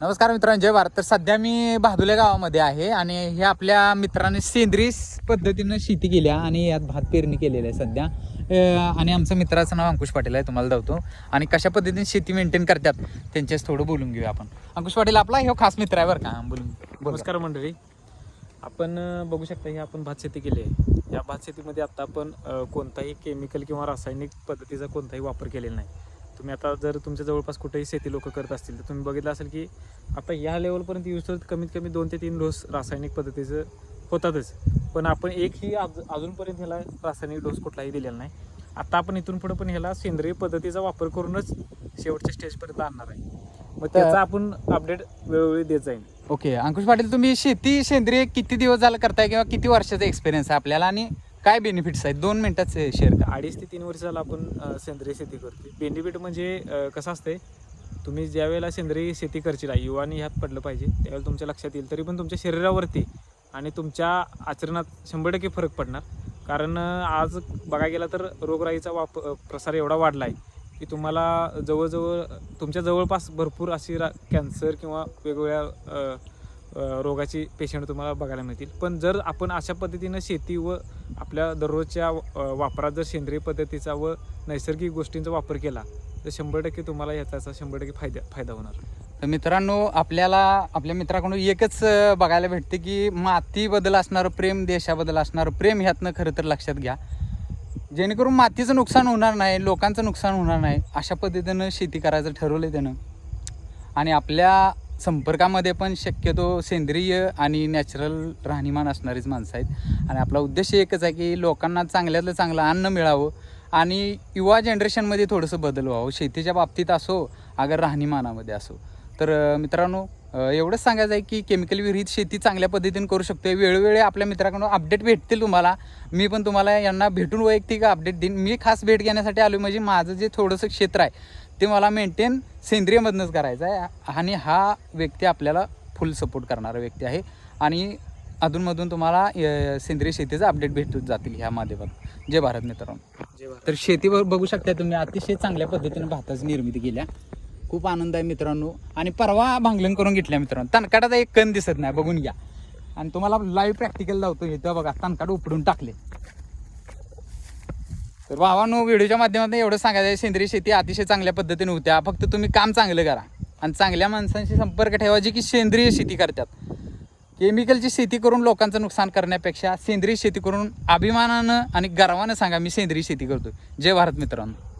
नमस्कार मित्रांनो जय भारत. तर सध्या मी भादुले गावामध्ये आहे आणि हे आपल्या मित्राने सेंद्रिय पद्धतीनं शेती केल्या आणि यात भात पेरणी केलेली आहे सध्या. आणि आमचं मित्राचं नाव अंकुश पाटील आहे तुम्हाला धावतो. आणि कशा पद्धतीने शेती मेंटेन करतात त्यांच्याच थोडं बोलून घेऊया आपण. अंकुश पाटील आपला हे खास मित्र आहे बरं का? बोलून नमस्कार मंडळी. आपण बघू शकता ही आपण भात शेती केली आहे. या भात शेतीमध्ये आता आपण कोणताही केमिकल किंवा रासायनिक पद्धतीचा कोणताही वापर केलेला नाही. तुम्ही आता जर तुमच्या जवळपास कुठेही शेती लोक करत असतील तर तुम्ही बघितलं असेल की आता या लेवलपर्यंत यूज तर कमीत कमी दोन ते तीन डोस रासायनिक पद्धतीचं होतातच. पण आपण एकही आज अजूनपर्यंत ह्याला रासायनिक डोस कुठलाही दिलेला नाही. आता आपण इथून पुढे पण ह्याला सेंद्रिय पद्धतीचा वापर करूनच शेवटच्या स्टेजपर्यंत आणणार आहे. मग त्याचा आपण अपडेट वेळोवेळी देत जाईल ओके अंकुश पाटील तुम्ही शेती सेंद्रिय किती दिवस झालं करताय किंवा किती वर्षाचा एक्सपिरियन्स आहे आपल्याला? आणि काय बेनिफिट्स आहेत? दोन मिनिटात शेअर करा. अडीच ते तीन वर्षाला आपण सेंद्रिय शेती करतो बेनिफिट म्हणजे कसं असतंय तुम्ही ज्या वेळेला सेंद्रिय शेती करशील युवानी ह्यात पडलं पाहिजे त्यावेळेला तुमच्या लक्षात येईल. तरी पण तुमच्या शरीरावरती आणि तुमच्या आचरणात शंभर टक्के फरक पडणार. कारण आज बघायला गेला तर रोगराईचा वाप प्रसार एवढा वाढला आहे की तुम्हाला जवळजवळ तुमच्या जवळपास भरपूर अशी रा कॅन्सर किंवा वेगवेगळ्या रोगाची पेशंट तुम्हाला बघायला मिळतील. पण जर आपण अशा पद्धतीनं शेती व आपल्या दररोजच्या वापरात जर सेंद्रिय पद्धतीचा व नैसर्गिक गोष्टींचा वापर केला तर शंभर टक्के तुम्हाला याचा शंभर टक्के फायदा फायदा होणार. तर मित्रांनो आपल्याला आपल्या मित्राकडून एकच बघायला भेटते की मातीबद्दल असणारं प्रेम देशाबद्दल असणारं प्रेम ह्यातनं खरं तर लक्षात घ्या. जेणेकरून मातीचं नुकसान होणार नाही लोकांचं नुकसान होणार नाही अशा पद्धतीनं शेती करायचं ठरवलं त्यानं. आणि आपल्या संपर्कामध्ये पण शक्यतो सेंद्रिय आणि नॅचरल राहणीमान असणारीच माणसं आहेत. आणि आपला उद्देश एकच आहे की लोकांना चांगल्यातलं चांगलं अन्न मिळावं आणि युवा जनरेशनमध्ये थोडंसं बदल व्हावं. शेतीच्या बाबतीत असो अगर राहणीमानामध्ये असो. तर मित्रांनो एवढंच सांगायचं आहे की केमिकल विरहित शेती चांगल्या पद्धतीने करू शकतो वेळोवेळी आपल्या मित्राकडून अपडेट भेटतील तुम्हाला. मी पण तुम्हाला यांना भेटून वैयक्तिक अपडेट देईन. मी खास भेट घेण्यासाठी आलो म्हणजे माझं जे थोडंसं क्षेत्र आहे ते मला मेंटेन सेंद्रियमधनंच करायचं आहे. आणि हा व्यक्ती आपल्याला फुल सपोर्ट करणारा व्यक्ती आहे. आणि अधूनमधून तुम्हाला सेंद्रिय शेतीचं अपडेट भेटत जातील ह्या माध्यमात जय भारत मित्रांनो. जय भारत. तर शेती ब- बघू शकता तुम्ही अतिशय चांगल्या पद्धतीने भाताची निर्मिती केल्या खूप आनंद आहे मित्रांनो. आणि परवा भांगलन करून घेतल्या मित्रांनो. तणकाटाचा एक कण दिसत नाही बघून घ्या. आणि तुम्हाला लाईव्ह प्रॅक्टिकल लावतो इथं बघा तणकाट उपडून टाकले. तर भावानो व्हिडिओच्या माध्यमातून एवढं सांगायचं आहे, सेंद्रिय शेती अतिशय चांगल्या पद्धतीने होत्या. फक्त तुम्ही काम चांगलं करा. आणि चांगल्या माणसांशी संपर्क ठेवा जे की सेंद्रिय शेती करतात. केमिकलची शेती करून लोकांचं नुकसान करण्यापेक्षा सेंद्रिय शेती करून अभिमानानं आणि गर्वानं सांगा मी सेंद्रिय शेती करतो जय भारत मित्रांनो.